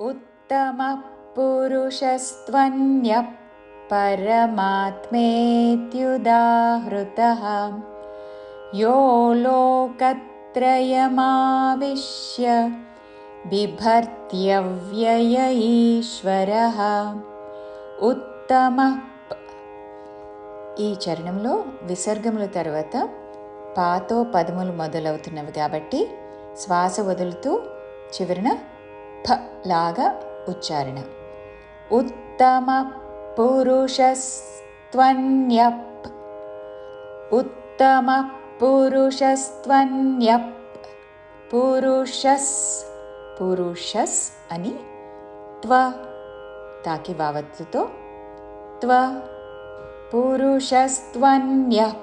उत्तमः पुरुषस्त्वन्यः परमात्मेत्युदाहृतः यो लोकत्रयमाविश्य बिभर्त्यव्यय ईश्वरः उत्तमः ఈ చరణంలో విసర్గముల తర్వాత పాతో పదములు మొదలవుతున్నవి కాబట్టి శ్వాస వదులుతూ చివరిన फ लाग उच्चारणम् उत्तमपुरुषस्त्वन्यप्। उत्तमपुरुषस्त्वन्यप्। पुरुषस् पुरुषस् अनि त्व। ताकि वावत्सुतो त्व। पुरुषस्त्वन्यप्।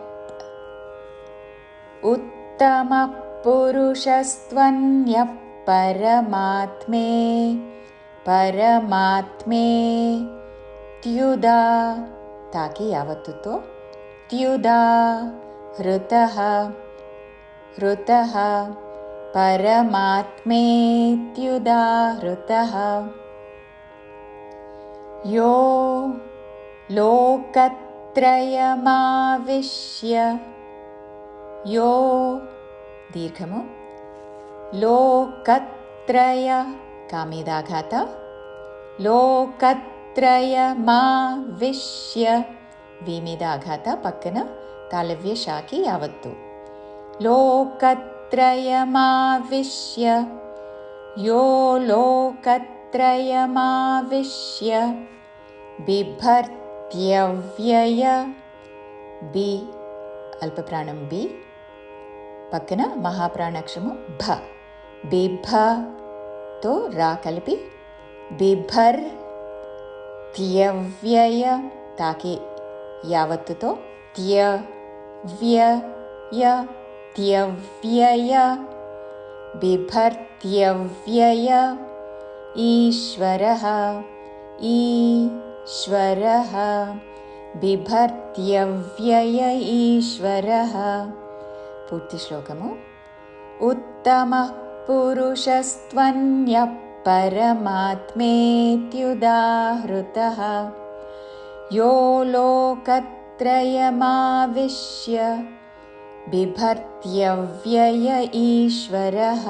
उत्तमपुरुषस्त्वन्यप्। परमात्मे परमात्मे त्युदा। ताकि यावत्तुतो त्युदा हृतः हृतः परमात्मेत्युदा हृतः। यो लोकत्रयमाविश्य यो दीर्घमु लोकत्रय कामिदाघात लोकत्रय माविश्य विमेदाघात पक्कन तालव्यशाखि यावत्तु. लोकत्रयमाविश्य यो लोकत्रयमाविश्य बिभर्त्यव्यय बि अल्पप्राणं बि पक्क महाप्राणक्षम भ. బిభతో రా కలిపి బిభర్ త్యవ్యయ తాకి యావత్తుతో త్య వ్యయ త్యవ్యయ బిభర్త్యవ్యయ ఈశ్వర ఈశ్వరः बिभर्त्यव्यय ईश्वरः पूर्तिश्लोकमु उत्तमः पुरुषस्त्वन्यः परमात्मेत्युदाहृतः यो लोकत्रयमाविश्य बिभर्त्यव्यय ईश्वरः